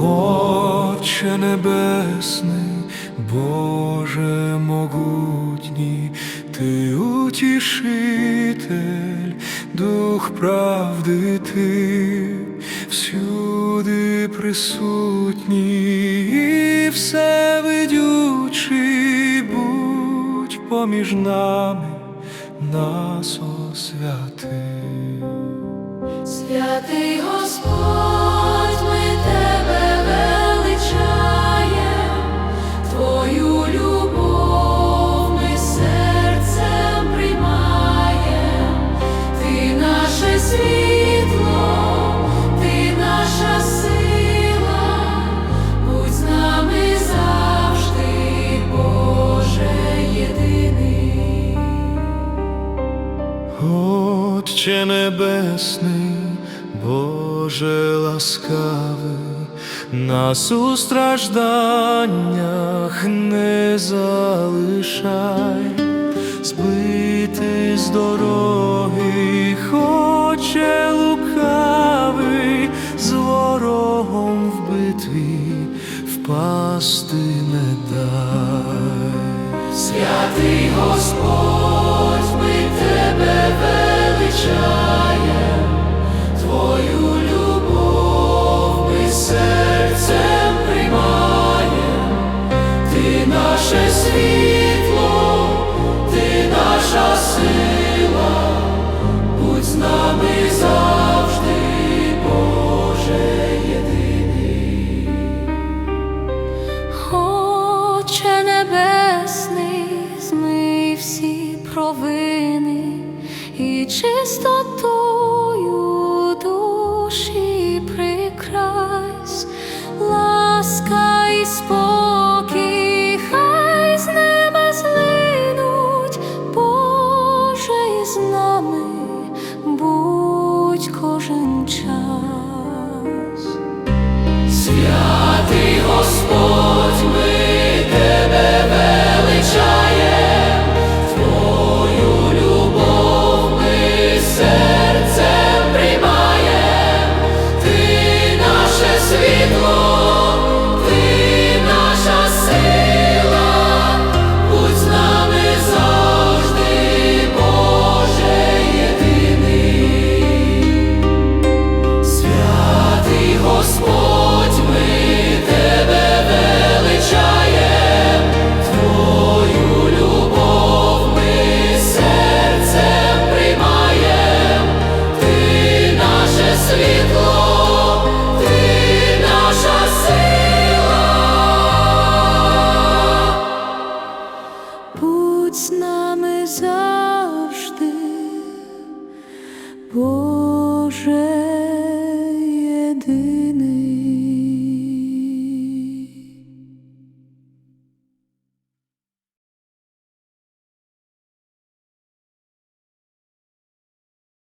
Отче Небесний, Боже могутній, Ти утішитель, Дух правди Ти, всюди присутній і всевидючий, будь поміж нами, нас освяти. Святий Господь, Отче Небесний, Боже ласкавий, нас у стражданнях не залишай, збити з дороги, хоче лукавий, з ворогом в битві впасти не дай. Святий Господь, shine. Спокій, хай з неба злинуть, Боже із нами, будь кожен час. Святий Господь, нами завжди, Боже